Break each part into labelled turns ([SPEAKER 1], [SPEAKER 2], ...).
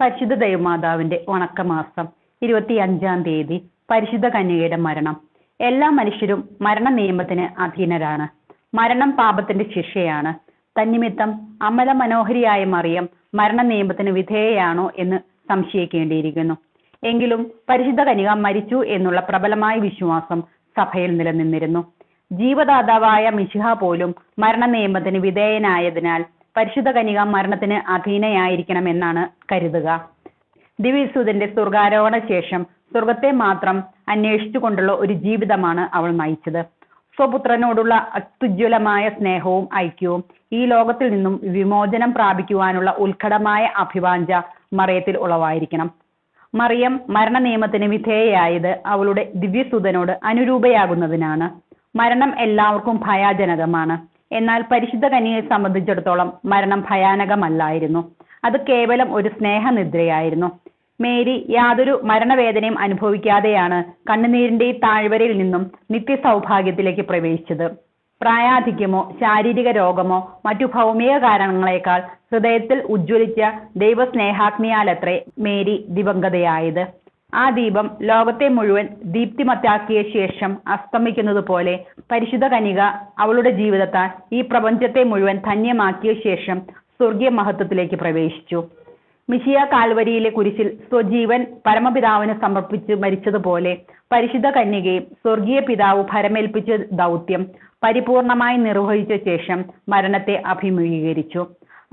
[SPEAKER 1] പരിശുദ്ധ ദൈവമാതാവിന്റെ വണക്കമാസം ഇരുപത്തിയഞ്ചാം തീയതി പരിശുദ്ധ കന്യകയുടെ മരണം. എല്ലാ മനുഷ്യരും മരണ നിയമത്തിന് അധീനരാണ്. മരണം പാപത്തിന്റെ ശിക്ഷയാണ്. തന്നിമിത്തം അമല മനോഹരിയായ മറിയം മരണ നിയമത്തിന് വിധേയയാണോ എന്ന് സംശയിക്കേണ്ടിയിരിക്കുന്നു. എങ്കിലും പരിശുദ്ധ കന്യക മരിച്ചു എന്നുള്ള പ്രബലമായ വിശ്വാസം സഭയിൽ നിലനിന്നിരുന്നു. ജീവദാതാവായ മിശിഹ പോലും മരണ നിയമത്തിന് വിധേയനായതിനാൽ പരിശുദ്ധ കനിക മരണത്തിന് അധീനയായിരിക്കണമെന്നാണ് കരുതുക. ദിവ്യസൂതന്റെ സ്വർഗാരോഹണ ശേഷം സ്വർഗത്തെ മാത്രം അന്വേഷിച്ചുകൊണ്ടുള്ള ഒരു ജീവിതമാണ് അവൾ നയിച്ചത്. സ്വപുത്രനോടുള്ള അത്യുജ്വലമായ സ്നേഹവും ഐക്യവും ഈ ലോകത്തിൽ നിന്നും വിമോചനം പ്രാപിക്കുവാനുള്ള ഉത്കടമായ അഭിവാഞ്ച മറിയത്തിൽ ഉളവായിരിക്കണം. മറിയം മരണ നിയമത്തിന് വിധേയയായത് അവളുടെ ദിവ്യസുതനോട് അനുരൂപയാകുന്നതിനാണ്. മരണം എല്ലാവർക്കും ഭയാജനകമാണ്. എന്നാൽ പരിശുദ്ധ കനിയെ സംബന്ധിച്ചിടത്തോളം മരണം ഭയാനകമല്ലായിരുന്നു. അത് കേവലം ഒരു സ്നേഹനിദ്രയായിരുന്നു. മേരി യാതൊരു മരണവേദനയും അനുഭവിക്കാതെയാണ് കണ്ണുനീരിന്റെ താഴ്വരയിൽ നിന്നും നിത്യസൗഭാഗ്യത്തിലേക്ക് പ്രവേശിച്ചത്. പ്രായാധിക്യമോ ശാരീരിക രോഗമോ മറ്റു ഭൗമിക കാരണങ്ങളെക്കാൾ ഹൃദയത്തിൽ ഉജ്ജ്വലിച്ച ദൈവസ്നേഹാഗ്നിയാലത്രേ മേരി ദിവംഗതയായത്. ആ ദീപം ലോകത്തെ മുഴുവൻ ദീപ്തിമത്താക്കിയ ശേഷം അസ്തമിക്കുന്നത് പോലെ പരിശുദ്ധ കനിക അവളുടെ ജീവിതത്താൽ ഈ പ്രപഞ്ചത്തെ മുഴുവൻ ധന്യമാക്കിയ ശേഷം സ്വർഗീയ മഹത്വത്തിലേക്ക് പ്രവേശിച്ചു. മിഷിയ കാൽവരിയിലെ കുരിശിൽ സ്വജീവൻ പരമപിതാവിന് സമർപ്പിച്ച് മരിച്ചതുപോലെ പരിശുദ്ധ കന്യകയും സ്വർഗീയ പിതാവ് ഭരമേൽപ്പിച്ച ദൗത്യം പരിപൂർണമായി നിർവഹിച്ച ശേഷം മരണത്തെ അഭിമുഖീകരിച്ചു.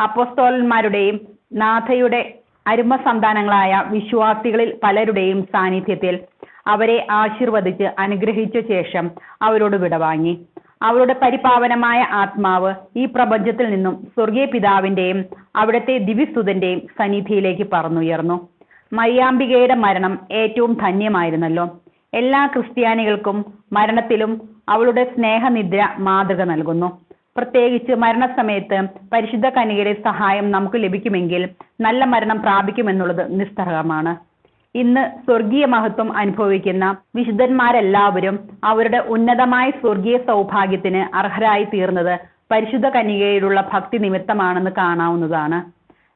[SPEAKER 1] അപ്പോസ്തോലന്മാരുടെയും നാഥയുടെ അരുമ സന്താനങ്ങളായ വിശ്വാസികളിൽ പലരുടെയും സാന്നിധ്യത്തിൽ അവരെ ആശീർവദിച്ച് അനുഗ്രഹിച്ച ശേഷം അവരോട് വിടവാങ്ങി അവരുടെ പരിപാവനമായ ആത്മാവ് ഈ പ്രപഞ്ചത്തിൽ നിന്നും സ്വർഗീയ പിതാവിന്റെയും അവിടുത്തെ ദിവ്യസുതന്റെയും സന്നിധിയിലേക്ക് പറന്നുയർന്നു. മറിയാംബികയുടെ മരണം ഏറ്റവും ധന്യമായിരുന്നല്ലോ. എല്ലാ ക്രിസ്ത്യാനികൾക്കും മരണത്തിലും അവളുടെ സ്നേഹനിദ്ര മാതൃക നൽകുന്നു. പ്രത്യേകിച്ച് മരണസമയത്ത് പരിശുദ്ധ കനികയുടെ സഹായം നമുക്ക് ലഭിക്കുമെങ്കിൽ നല്ല മരണം പ്രാപിക്കുമെന്നുള്ളത് നിസ്തർഹമാണ്. ഇന്ന് സ്വർഗീയ മഹത്വം അനുഭവിക്കുന്ന വിശുദ്ധന്മാരെല്ലാവരും അവരുടെ ഉന്നതമായ സ്വർഗീയ സൗഭാഗ്യത്തിന് അർഹരായി തീർന്നത് പരിശുദ്ധ കനികയിലുള്ള ഭക്തി നിമിത്തമാണെന്ന് കാണാവുന്നതാണ്.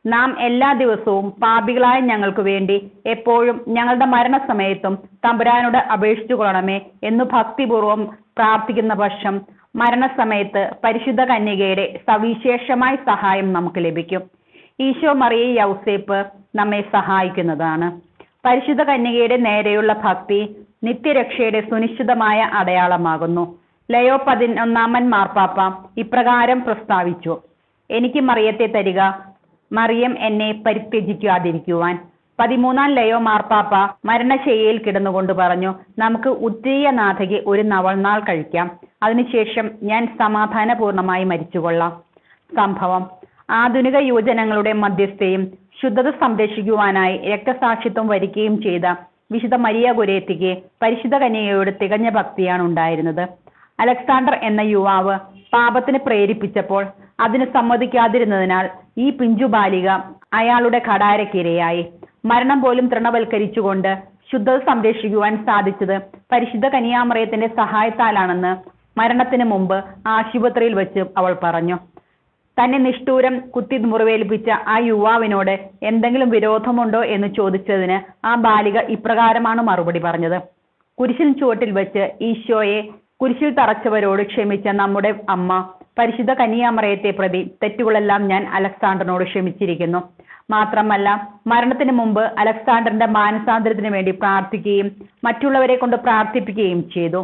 [SPEAKER 1] നാം എല്ലാ ദിവസവും പാപികളായ ഞങ്ങൾക്ക് വേണ്ടി എപ്പോഴും ഞങ്ങളുടെ മരണസമയത്തും തമ്പുരാനോട് അപേക്ഷിച്ചു കൊള്ളണമേ എന്ന് ഭക്തിപൂർവം പ്രാർത്ഥിക്കുന്ന പക്ഷം മരണസമയത്ത് പരിശുദ്ധ കന്യകയുടെ സവിശേഷമായ സഹായം നമുക്ക് ലഭിക്കും. ഈശോ മറിയ യൗസേപ്പ് നമ്മെ സഹായിക്കുന്നതാണ്. പരിശുദ്ധ കന്യകയുടെ നേരെയുള്ള ഭക്തി നിത്യരക്ഷയുടെ സുനിശ്ചിതമായ അടയാളമാകുന്നു. ലയോ പതിനൊന്നാമൻ മാർപ്പാപ്പ ഇപ്രകാരം പ്രസ്താവിച്ചു. എനിക്ക് മറിയത്തെ തരിക മറിയം എന്നെ പരിത്യജിക്കാതിരിക്കുവാൻ. പതിമൂന്നാം ലയോ മാർപ്പാപ്പ മരണശയ്യയിൽ കിടന്നുകൊണ്ട് പറഞ്ഞു നമുക്ക് ഉറ്റീയ നാഥയ്ക്ക് ഒരു നവൾനാൾ കഴിക്കാം. അതിനുശേഷം ഞാൻ സമാധാനപൂർണമായി മരിച്ചുകൊള്ളാം. സംഭവം ആധുനിക യുവജനങ്ങളുടെ മധ്യസ്ഥയും ശുദ്ധത സംരക്ഷിക്കുവാനായി രക്തസാക്ഷിത്വം വരികയും ചെയ്ത വിശുദ്ധ മരിയ ഗുരേത്തിക്ക് പരിശുദ്ധ കന്യകയോട് തികഞ്ഞ ഭക്തിയാണ് ഉണ്ടായിരുന്നത്. അലക്സാണ്ടർ എന്ന യുവാവ് പാപത്തിന് പ്രേരിപ്പിച്ചപ്പോൾ അതിന് സമ്മതിക്കാതിരുന്നതിനാൽ ഈ പിഞ്ചു ബാലിക അയാളുടെ കടാരക്കിരയായി. മരണം പോലും തൃണവൽക്കരിച്ചുകൊണ്ട് ശുദ്ധത സംരക്ഷിക്കുവാൻ സാധിച്ചത് പരിശുദ്ധ കനിയാമറയത്തിന്റെ സഹായത്താലാണെന്ന് മരണത്തിന് മുമ്പ് ആശുപത്രിയിൽ വെച്ച് അവൾ പറഞ്ഞു തന്നെ നിഷ്ഠൂരം കുത്തി മുറിവേൽപ്പിച്ച ആ യുവാവിനോട് എന്തെങ്കിലും വിരോധമുണ്ടോ എന്ന് ചോദിച്ചതിന് ആ ബാലിക ഇപ്രകാരമാണ് മറുപടി പറഞ്ഞത്. കുരിശിൻ ചുവട്ടിൽ വെച്ച് ഈശോയെ കുരിശിൽ തറച്ചവരോട് ക്ഷമിച്ച നമ്മുടെ അമ്മ പരിശുദ്ധ കന്യാമറയത്തെ പ്രതി തെറ്റുകളെല്ലാം ഞാൻ അലക്സാണ്ടറിനോട് ക്ഷമിച്ചിരിക്കുന്നു. മാത്രമല്ല മരണത്തിന് മുമ്പ് അലക്സാണ്ടറിന്റെ മാനസാന്തരത്തിന് വേണ്ടി പ്രാർത്ഥിക്കുകയും മറ്റുള്ളവരെ കൊണ്ട് പ്രാർത്ഥിപ്പിക്കുകയും ചെയ്തു.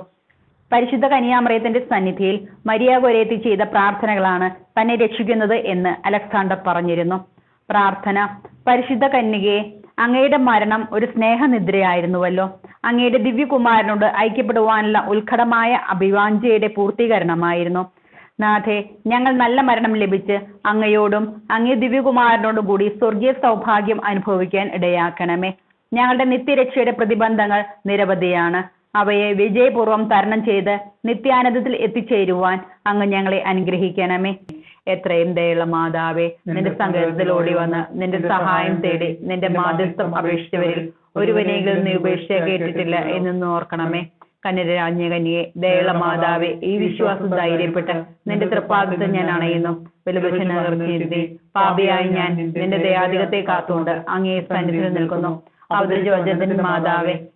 [SPEAKER 1] പരിശുദ്ധ കനിയാമറയത്തിന്റെ സന്നിധിയിൽ മരിയ ഗൊരേത്തി ചെയ്ത പ്രാർത്ഥനകളാണ് തന്നെ രക്ഷിക്കുന്നത് എന്ന് അലക്സാണ്ടർ പറഞ്ഞിരുന്നു. പ്രാർത്ഥന പരിശുദ്ധ കന്യകയെ അങ്ങയുടെ മരണം ഒരു സ്നേഹനിദ്രയായിരുന്നുവല്ലോ. അങ്ങയുടെ ദിവ്യകുമാരനോട് ഐക്യപ്പെടുവാനുള്ള ഉത്കടമായ അഭിവാഞ്ചയുടെ പൂർത്തീകരണമായിരുന്നു. നാഥെ ഞങ്ങൾ നല്ല മരണം ലഭിച്ച് അങ്ങയോടും അങ്ങേ ദിവ്യകുമാരനോടും കൂടി സ്വർഗീയ സൗഭാഗ്യം അനുഭവിക്കാൻ ഇടയാക്കണമേ. ഞങ്ങളുടെ നിത്യരക്ഷയുടെ പ്രതിബന്ധങ്ങൾ നിരവധിയാണ്. അവയെ വിജയപൂർവം തരണം ചെയ്ത് നിത്യാനന്ദത്തിൽ എത്തിച്ചേരുവാൻ അങ്ങ് ഞങ്ങളെ അനുഗ്രഹിക്കണമേ. എത്രയും ദയുള്ള മാതാവേ നിന്റെ സങ്കേതത്തിൽ ഓടി വന്ന് നിന്റെ സഹായം തേടി നിന്റെ മാധ്യസ്ഥം അപേക്ഷിച്ചവരിൽ ഒരുവനെങ്കിലും നീ ഉപേക്ഷ കേട്ടിട്ടില്ല എന്നൊന്ന് ഓർക്കണമേ. കന്യരാജ്ഞ കന്യയെ ദയുള്ള മാതാവേ ഈ വിശ്വാസം ധൈര്യപ്പെട്ട് നിന്റെ തൃപ്പാദത്തെ ഞാൻ അണയുന്നു. വലുപക്ഷനീതി പാപിയായി ഞാൻ നിന്റെ ദയാധികത്തെ കാത്തുകൊണ്ട് അങ്ങേ സന്നിധിയിൽ നിൽക്കുന്നു. അവതരിജോജത്തിന്റെ മാതാവേ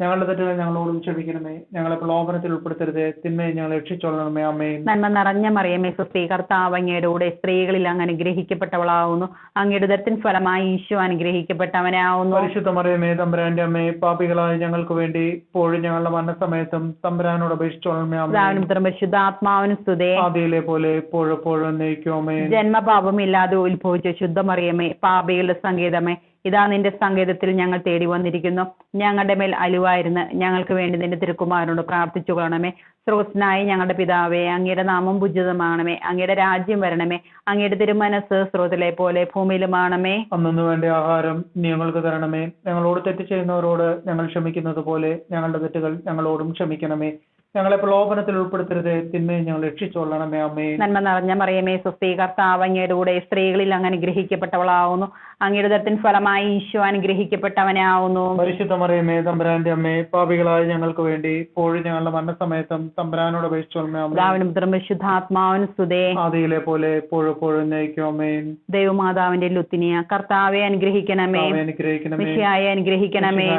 [SPEAKER 2] ഞങ്ങളുടെ തെറ്റുകൾ ഞങ്ങളോടും ക്ഷമിക്കണമേ ഞങ്ങളെ പ്രലോഭനത്തിൽ ഉൾപ്പെടുത്തരുത്. തിന്മയെ ഞങ്ങൾ രക്ഷിച്ചോളണമേ. അമ്മേ
[SPEAKER 1] നന്മ നിറഞ്ഞ മറിയമേ സുസ്ഥി കർത്താവ് അങ്ങയുടെ കൂടെ സ്ത്രീകളിൽ അങ്ങ് അനുഗ്രഹിക്കപ്പെട്ടവളാവുന്നു. അങ്ങയുടെ ദരത്തിൻ ഫലമായി ഈശോ അനുഗ്രഹിക്കപ്പെട്ടവനാവുന്നു.
[SPEAKER 2] പരിശുദ്ധ മറിയമേ തമ്പുരാന്റെ അമ്മേ പാപികളായ ഞങ്ങൾക്ക് വേണ്ടി ഇപ്പോഴും ഞങ്ങളുടെ മരണസമയത്തും തമ്പുരാനോട് അപേക്ഷിച്ചോളണമേ.
[SPEAKER 1] പരിശുദ്ധാത്മാവിനും സ്തുതേ.
[SPEAKER 2] ആദ്യയിലെ പോലെ എപ്പോഴും എപ്പോഴും എന്നേക്കും. അമ്മേ
[SPEAKER 1] ജന്മപാപമില്ലാതെ ഉത്ഭവിച്ച ശുദ്ധമറിയമേ പാപികളുടെ സങ്കേതമേ ഇതാ നിന്റെ സങ്കേതത്തിൽ ഞങ്ങൾ തേടി വന്നിരിക്കുന്നു. ഞങ്ങളുടെ മേൽ അലുവായിരുന്ന് ഞങ്ങൾക്ക് വേണ്ടി നിന്റെ തിരുക്കുമാരനോട് പ്രാർത്ഥിച്ചു കൊള്ളണമേ. സ്രോതനായി ഞങ്ങളുടെ പിതാവേ അങ്ങയുടെ നാമം ഭുജിതമാണമേ. അങ്ങയുടെ രാജ്യം വരണമേ. അങ്ങയുടെ തിരുമനസ് സ്രോതിലെ പോലെ ഭൂമിയിലുമാണമേ.
[SPEAKER 2] അന്നു വേണ്ടി ആഹാരം ഞങ്ങൾക്ക് തരണമേ. ഞങ്ങളോട് തെറ്റ് ചെയ്യുന്നവരോട് ഞങ്ങൾ ക്ഷമിക്കുന്നത് പോലെ ഞങ്ങളുടെ തെറ്റുകൾ ഞങ്ങളോടും ക്ഷമിക്കണമേ. ഞങ്ങളെ പ്രലോഭനത്തിൽ ഉൾപ്പെടുത്തരുത്. തിന്മയെ ഞങ്ങൾ രക്ഷിച്ചോളണമേ അമ്മേ.
[SPEAKER 1] നന്മ നിറഞ്ഞ മറിയമേ സുസ്ഥി കർത്താവ് അങ്ങയുടെ കൂടെ സ്ത്രീകളിൽ അങ്ങ് അനുഗ്രഹിക്കപ്പെട്ടവളാവുന്നു. അങ്ങയുടെ ദത്തിന് ഫലമായി ഈശോ അനുഗ്രഹിക്കപ്പെട്ടവനാവുന്നു.
[SPEAKER 2] പരിശുദ്ധ മറിയമേ തമ്പരാന്റെ അമ്മേ പാപികളായ ഞങ്ങൾക്ക് വേണ്ടി ഇപ്പോഴും ഞങ്ങളുടെ മരണസമയത്തും തമ്പുരാനോട് അപേക്ഷിച്ചോളമേ അമ്മേ.
[SPEAKER 1] പിതാവിനും പുത്രനും പരിശുദ്ധാത്മാവിനും സ്തുതേ.
[SPEAKER 2] ആദിയിലെ പോലെ എപ്പോഴും എപ്പോഴും എന്നേക്കും
[SPEAKER 1] ദൈവമാതാവിന്റെ ലുത്തിനിയ കർത്താവെ അനുഗ്രഹിക്കണമേ.
[SPEAKER 2] അനുഗ്രഹിക്കണമേ.
[SPEAKER 1] അനുഗ്രഹിക്കണമേ.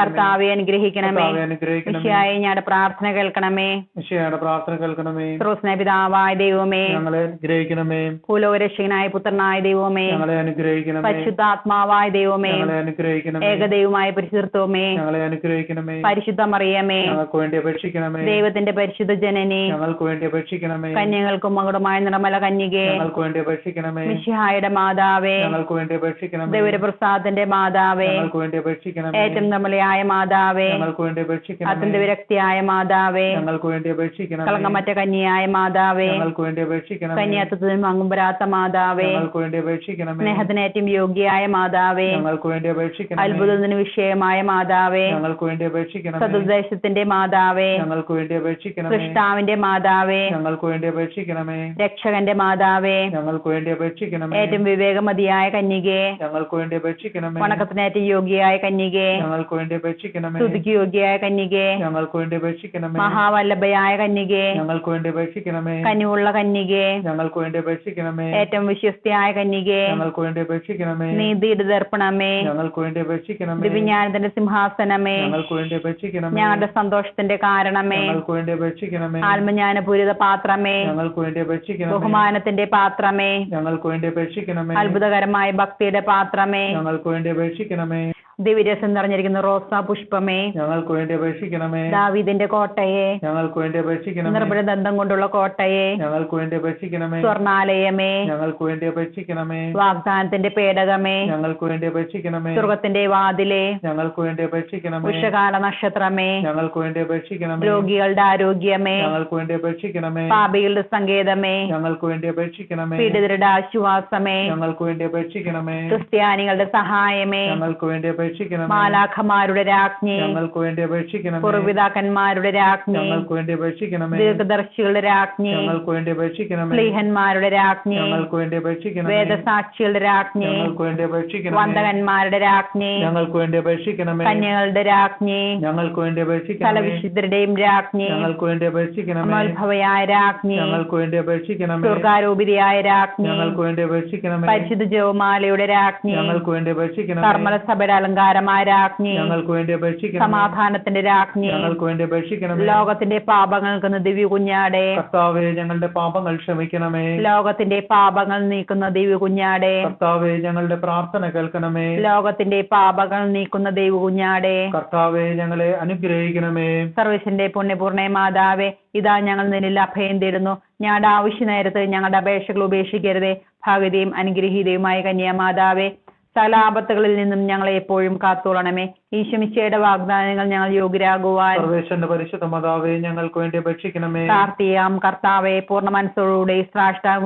[SPEAKER 1] കർത്താവെ അനുഗ്രഹിക്കണമേ.
[SPEAKER 2] അനുഗ്രഹിക്കണമേ.
[SPEAKER 1] മിശിയായെ ഞങ്ങളുടെ പ്രാർത്ഥന കേൾക്കണമേ.
[SPEAKER 2] മിശിഹായുടെ പ്രാർത്ഥന കേൾക്കണമേ.
[SPEAKER 1] സ്രോസ്ന പിതാവായ ദൈവമേ.
[SPEAKER 2] ഞങ്ങളെ അനുഗ്രഹിക്കണമേ.
[SPEAKER 1] കൂലോരക്ഷകനായ പുത്രനായ ദൈവമേ.
[SPEAKER 2] ഞങ്ങളെ അനുഗ്രഹിക്കണമേ.
[SPEAKER 1] പരിശുദ്ധാത്മാവായ ദൈവമേ.
[SPEAKER 2] ഞങ്ങളെ അനുഗ്രഹിക്കണമേ.
[SPEAKER 1] ഏകദൈവമായ പരിശുദ്ധത്വമേ.
[SPEAKER 2] ഞങ്ങളെ അനുഗ്രഹിക്കണമേ.
[SPEAKER 1] പരിശുദ്ധ മറിയമേ
[SPEAKER 2] ഞങ്ങൾക്ക് വേണ്ടി അപേക്ഷിക്കണമേ.
[SPEAKER 1] ദൈവത്തിന്റെ പരിശുദ്ധ ജനനി.
[SPEAKER 2] ഞങ്ങൾക്ക് വേണ്ടി അപേക്ഷിക്കണമേ.
[SPEAKER 1] കന്യകൾക്കും മകുടമായ നിറമല കന്യകെ.
[SPEAKER 2] ഞങ്ങൾക്ക് വേണ്ടി അപേക്ഷിക്കണമേ.
[SPEAKER 1] മിശിഹായുടെ മാതാവേ.
[SPEAKER 2] ഞങ്ങൾക്ക് വേണ്ടി അപേക്ഷിക്കണമേ.
[SPEAKER 1] ദൈവപ്രസാദന്റെ മാതാവേ.
[SPEAKER 2] ഞങ്ങൾക്ക് വേണ്ടി അപേക്ഷിക്കണമേ.
[SPEAKER 1] ഏറ്റവും നമ്മളെയായ മാതാവേ.
[SPEAKER 2] ഞങ്ങൾക്ക് വേണ്ടി അപേക്ഷിക്കണമേ.
[SPEAKER 1] അത്യന്ത വിരക്തിയായ മാതാവേ.
[SPEAKER 2] ഞങ്ങൾക്ക് വേണ്ടി അപേക്ഷിക്കണമേ
[SPEAKER 1] കളങ്കമറ്റ കന്യായ മാതാവേ
[SPEAKER 2] ഞങ്ങൾക്ക് വേണ്ടി അപേക്ഷിക്കണം
[SPEAKER 1] കന്യാത്വത്തിന് മങ്ങുമ്പരാത്ത മാതാവേ
[SPEAKER 2] ഞങ്ങൾക്ക് വേണ്ടി അപേക്ഷിക്കണം
[SPEAKER 1] സ്നേഹത്തിനേറ്റവും യോഗ്യയായ മാതാവേ
[SPEAKER 2] ഞങ്ങൾക്ക് വേണ്ടി അപേക്ഷിക്കണം
[SPEAKER 1] അത്ഭുതത്തിന് വിഷയമായ മാതാവേ
[SPEAKER 2] ഞങ്ങൾക്ക് വേണ്ടി അപേക്ഷിക്കണം
[SPEAKER 1] സതുദ്ദേശത്തിന്റെ മാതാവേ
[SPEAKER 2] ഞങ്ങൾക്ക് വേണ്ടി അപേക്ഷിക്കണം
[SPEAKER 1] കൃഷ്ണാവിന്റെ മാതാവേ
[SPEAKER 2] ഞങ്ങൾക്ക് വേണ്ടി അപേക്ഷിക്കണമേ
[SPEAKER 1] രക്ഷകന്റെ മാതാവേ
[SPEAKER 2] ഞങ്ങൾക്ക് വേണ്ടി അപേക്ഷിക്കണമേ
[SPEAKER 1] ഏറ്റവും വിവേകമതിയായ കന്യകെ
[SPEAKER 2] ഞങ്ങൾക്ക് വേണ്ടി അപേക്ഷിക്കണമേ
[SPEAKER 1] വണക്കത്തിനേറ്റവും യോഗ്യയായ കന്യകെ
[SPEAKER 2] ഞങ്ങൾക്ക് വേണ്ടി അപേക്ഷിക്കണമേ
[SPEAKER 1] സ്തുതിക്ക് യോഗ്യയായ കന്യകെ
[SPEAKER 2] ഞങ്ങൾക്ക് വേണ്ടി അപേക്ഷിക്കണമേ
[SPEAKER 1] മഹാവല്ലഭയായ കന്യകേ
[SPEAKER 2] ഞങ്ങൾക്ക് വേണ്ടി അപേക്ഷിക്കണമേ
[SPEAKER 1] കനിവുള്ള കന്യകേ
[SPEAKER 2] ഞങ്ങൾക്ക് വേണ്ടി അപേക്ഷിക്കണമേ
[SPEAKER 1] ഏറ്റവും വിശ്വസ്തയായ കന്യകേ
[SPEAKER 2] ഞങ്ങൾക്ക് വേണ്ടി അപേക്ഷിക്കണമേ
[SPEAKER 1] നീതിയുടെ ദർപ്പണമേ
[SPEAKER 2] ഞങ്ങൾക്ക് വേണ്ടി അപേക്ഷിക്കണമേ
[SPEAKER 1] വിജ്ഞാനത്തിന്റെ സിംഹാസനമേ
[SPEAKER 2] ഞങ്ങൾക്ക് വേണ്ടി അപേക്ഷിക്കണമേ
[SPEAKER 1] ഞങ്ങളുടെ സന്തോഷത്തിന്റെ കാരണമേ
[SPEAKER 2] ഞങ്ങൾക്ക് വേണ്ടി അപേക്ഷിക്കണമേ
[SPEAKER 1] ആത്മജ്ഞാനപൂരിത പാത്രമേ
[SPEAKER 2] ഞങ്ങൾക്ക് വേണ്ടി അപേക്ഷിക്കണം
[SPEAKER 1] ബഹുമാനത്തിന്റെ പാത്രമേ
[SPEAKER 2] ഞങ്ങൾക്ക് വേണ്ടി അപേക്ഷിക്കണമേ
[SPEAKER 1] അത്ഭുതകരമായ ഭക്തിയുടെ പാത്രമേ
[SPEAKER 2] ഞങ്ങൾക്ക് വേണ്ടി അപേക്ഷിക്കണമേ
[SPEAKER 1] ദിവ്യരസം നിറഞ്ഞിരിക്കുന്ന റോസാ പുഷ്പമേ
[SPEAKER 2] ഞങ്ങൾക്ക് വേണ്ടി അപേക്ഷിക്കണമേ
[SPEAKER 1] ദാവീദിന്റെ കോട്ടയെ
[SPEAKER 2] ഞങ്ങൾക്ക് വേണ്ടി അപേക്ഷിക്കണമേ
[SPEAKER 1] നിർഭര ദന്തം കൊണ്ടുള്ള കോട്ടയെ
[SPEAKER 2] ഞങ്ങൾക്ക് വേണ്ടി അപേക്ഷിക്കണമേ
[SPEAKER 1] സ്വർണാലയമേ
[SPEAKER 2] ഞങ്ങൾക്ക് വേണ്ടി അപേക്ഷിക്കണമേ
[SPEAKER 1] വാഗ്ദാനത്തിന്റെ പേടകമേ
[SPEAKER 2] ഞങ്ങൾക്ക് വേണ്ടി അപേക്ഷിക്കണമേ
[SPEAKER 1] സ്വർഗത്തിന്റെ വാതിലെ
[SPEAKER 2] ഞങ്ങൾക്ക് വേണ്ടി അപേക്ഷിക്കണമേ
[SPEAKER 1] ഉഷകാല നക്ഷത്രമേ
[SPEAKER 2] ഞങ്ങൾക്ക് വേണ്ടി അപേക്ഷിക്കണമേ
[SPEAKER 1] രോഗികളുടെ ആരോഗ്യമേ
[SPEAKER 2] ഞങ്ങൾക്ക് വേണ്ടി അപേക്ഷിക്കണമേ
[SPEAKER 1] പാപികളുടെ സങ്കേതമേ
[SPEAKER 2] ഞങ്ങൾക്ക് വേണ്ടി അപേക്ഷിക്കണമേ
[SPEAKER 1] പീഡിതരുടെ ആശ്വാസമേ
[SPEAKER 2] ഞങ്ങൾക്ക് വേണ്ടി അപേക്ഷിക്കണമേ
[SPEAKER 1] ക്രിസ്ത്യാനികളുടെ സഹായമേ
[SPEAKER 2] ഞങ്ങൾക്ക് വേണ്ടി അപേക്ഷിക്കണമേ
[SPEAKER 1] മാലാഖമാരുടെ രാജ്ഞി
[SPEAKER 2] ഞങ്ങൾക്ക് വേണ്ടി അപേക്ഷിക്കണമേ
[SPEAKER 1] പൂർവിതാക്കന്മാരുടെ രാജ്ഞി
[SPEAKER 2] ഞങ്ങൾക്ക് വേണ്ടി അപേക്ഷിക്കണമേ
[SPEAKER 1] ദീർഘദർശികളുടെ രാജ്ഞി
[SPEAKER 2] ഞങ്ങൾക്ക് വേണ്ടി അപേക്ഷിക്കണമേ
[SPEAKER 1] സ്ലീഹന്മാരുടെ രാജ്ഞി
[SPEAKER 2] ഞങ്ങൾക്ക് വേണ്ടി അപേക്ഷിക്കണമേ
[SPEAKER 1] വേദസാക്ഷികളുടെ രാജ്ഞി
[SPEAKER 2] ഞങ്ങൾക്ക് വേണ്ടി അപേക്ഷിക്കണമേ
[SPEAKER 1] വന്ദകന്മാരുടെ രാജ്ഞി
[SPEAKER 2] ഞങ്ങൾക്ക് വേണ്ടി അപേക്ഷിക്കണമേ
[SPEAKER 1] കന്യകളുടെ രാജ്ഞി
[SPEAKER 2] ഞങ്ങൾക്ക് വേണ്ടി അപേക്ഷിക്കണമേ
[SPEAKER 1] വിശുദ്ധരുടെയും രാജ്ഞി
[SPEAKER 2] ഞങ്ങൾക്ക് വേണ്ടി അപേക്ഷിക്കണമേ
[SPEAKER 1] അമോത്ഭവയായ രാജ്ഞി
[SPEAKER 2] ഞങ്ങൾക്ക് വേണ്ടി അപേക്ഷിക്കണമേ
[SPEAKER 1] ദുർഗാരൂപിതയായ രാജ്ഞി
[SPEAKER 2] ഞങ്ങൾക്ക് വേണ്ടി അപേക്ഷിക്കണമേ
[SPEAKER 1] പരിശുദ്ധ ജവമാലയുടെ രാജ്ഞി
[SPEAKER 2] ഞങ്ങൾക്ക് വേണ്ടി അപേക്ഷിക്കണമേ
[SPEAKER 1] കർമ്മല സഭയുടെ അലങ്കാരമായ രാജ്ഞി
[SPEAKER 2] ഞങ്ങൾക്ക് വേണ്ടി അപേക്ഷിക്കണം
[SPEAKER 1] സമാധാനത്തിന്റെ രാജ്ഞി
[SPEAKER 2] ഞങ്ങൾക്ക് വേണ്ടി അപേക്ഷിക്കണമേ
[SPEAKER 1] ലോകത്തിന്റെ പാപങ്ങൾക്കുന്ന ദിവ്യ കുഞ്ഞാടെ.
[SPEAKER 2] കർത്താവെ ഞങ്ങളുടെ പാപങ്ങൾ ക്ഷമിക്കണമേ.
[SPEAKER 1] ലോകത്തിന്റെ പാപങ്ങൾ നീക്കുന്ന ദിവ്യ കുഞ്ഞാടെ.
[SPEAKER 2] കർത്താവെ ഞങ്ങളുടെ പ്രാർത്ഥന കേൾക്കണമേ.
[SPEAKER 1] ലോകത്തിന്റെ പാപങ്ങൾ നീക്കുന്ന ദൈവ കുഞ്ഞാടെ.
[SPEAKER 2] കർത്താവെ ഞങ്ങളെ അനുഗ്രഹിക്കണമേ.
[SPEAKER 1] സർവീസിന്റെ പുണ്യപൂർണ മാതാവേ ഇതാ ഞങ്ങൾ നിന്നിൽ അഭയം തേടുന്നു. ഞങ്ങളുടെ ആവശ്യ നേരത്ത് ഞങ്ങളുടെ അപേക്ഷകൾ ഉപേക്ഷിക്കരുതേ. ഭാഗതയും അനുഗ്രഹീതയുമായ കന്യാമാതാവേ സകല ആപത്തുകളിൽ നിന്നും ഞങ്ങളെ എപ്പോഴും കാത്തോളണമേ. ഈശ്വമിശയുടെ വാഗ്ദാനങ്ങൾ ഞങ്ങൾ യോഗ്യരാകുവാൻ
[SPEAKER 2] സർവേശ്വരന്റെ പരിശുദ്ധ മാതാവെ ഞങ്ങൾക്ക് വേണ്ടി അപേക്ഷിക്കണമേ.
[SPEAKER 1] പ്രാർത്ഥിയാം. കർത്താവെ പൂർണ മനസ്സോടുകൂടി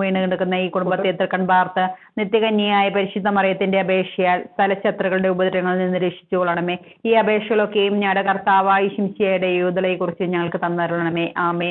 [SPEAKER 1] വീണ് കിടക്കുന്ന ഈ കുടുംബത്തെ തൃക്കൺ പാർത്ത് നിത്യകന്യായ പരിശുദ്ധ മറിയത്തിന്റെ അപേക്ഷയാൽ സ്ഥലശത്രുക്കളുടെ ഉപദ്രവങ്ങളിൽ നിന്ന് രക്ഷിച്ചുകൊള്ളണമേ. ഈ അപേക്ഷകളൊക്കെയും ഞങ്ങളുടെ കർത്താവായ ശിംശയുടെ യൂതലയെ കുറിച്ച് ഞങ്ങൾക്ക് തന്നരുളണമേ. ആമേ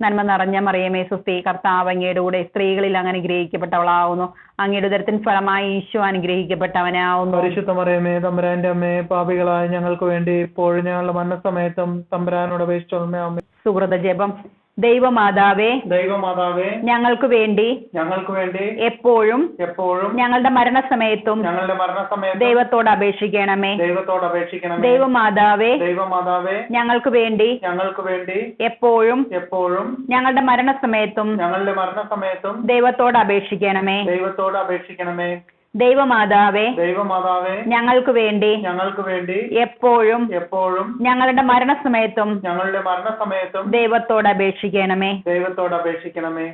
[SPEAKER 1] നന്മ നിറഞ്ഞ മറിയമേ സുസ്തി കർത്താവ് അങ്ങയുടെ കൂടെ സ്ത്രീകളിൽ അങ്ങ് അനുഗ്രഹിക്കപ്പെട്ടവളാവുന്നു അങ്ങയുടെ ഉദരത്തിൻ ഫലമായി ഈശോ അനുഗ്രഹിക്കപ്പെട്ടവനാവുന്നു.
[SPEAKER 2] പരിശുദ്ധ മറിയമേ തമ്പുരാന്റെ അമ്മേ പാപികളായ ഞങ്ങൾക്ക് വേണ്ടി ഇപ്പോഴും ഞങ്ങളുടെ മരണസമയത്തും തമ്പുരാനോട് അപേക്ഷിച്ചോളമേ അമ്മേ
[SPEAKER 1] സുഹൃത ജപം ദൈവമാതാവേ
[SPEAKER 2] ദൈവമാതാവേ
[SPEAKER 1] ഞങ്ങൾക്ക് വേണ്ടി
[SPEAKER 2] ഞങ്ങൾക്ക് വേണ്ടി
[SPEAKER 1] എപ്പോഴും
[SPEAKER 2] എപ്പോഴും
[SPEAKER 1] ഞങ്ങളുടെ മരണസമയത്തും
[SPEAKER 2] ഞങ്ങളുടെ മരണസമയത്ത്
[SPEAKER 1] ദൈവത്തോട് അപേക്ഷിക്കണമേ.
[SPEAKER 2] ദൈവത്തോട് അപേക്ഷിക്കണമേ.
[SPEAKER 1] ദൈവമാതാവേ
[SPEAKER 2] ദൈവമാതാവേ
[SPEAKER 1] ഞങ്ങൾക്ക് വേണ്ടി
[SPEAKER 2] ഞങ്ങൾക്ക് വേണ്ടി
[SPEAKER 1] എപ്പോഴും
[SPEAKER 2] എപ്പോഴും
[SPEAKER 1] ഞങ്ങളുടെ മരണസമയത്തും
[SPEAKER 2] ഞങ്ങളുടെ മരണസമയത്തും
[SPEAKER 1] ദൈവത്തോട് അപേക്ഷിക്കണമേ.
[SPEAKER 2] ദൈവത്തോട് അപേക്ഷിക്കണമേ.
[SPEAKER 1] ദൈവമാതാവേ
[SPEAKER 2] ദൈവമാതാവേ
[SPEAKER 1] ഞങ്ങൾക്ക് വേണ്ടി
[SPEAKER 2] ഞങ്ങൾക്ക് വേണ്ടി
[SPEAKER 1] എപ്പോഴും
[SPEAKER 2] എപ്പോഴും
[SPEAKER 1] ഞങ്ങളുടെ മരണസമയത്തും
[SPEAKER 2] ഞങ്ങളുടെ മരണസമയത്തും
[SPEAKER 1] ദൈവത്തോട് അപേക്ഷിക്കണമേ.
[SPEAKER 2] ദൈവത്തോട് അപേക്ഷിക്കണമേ.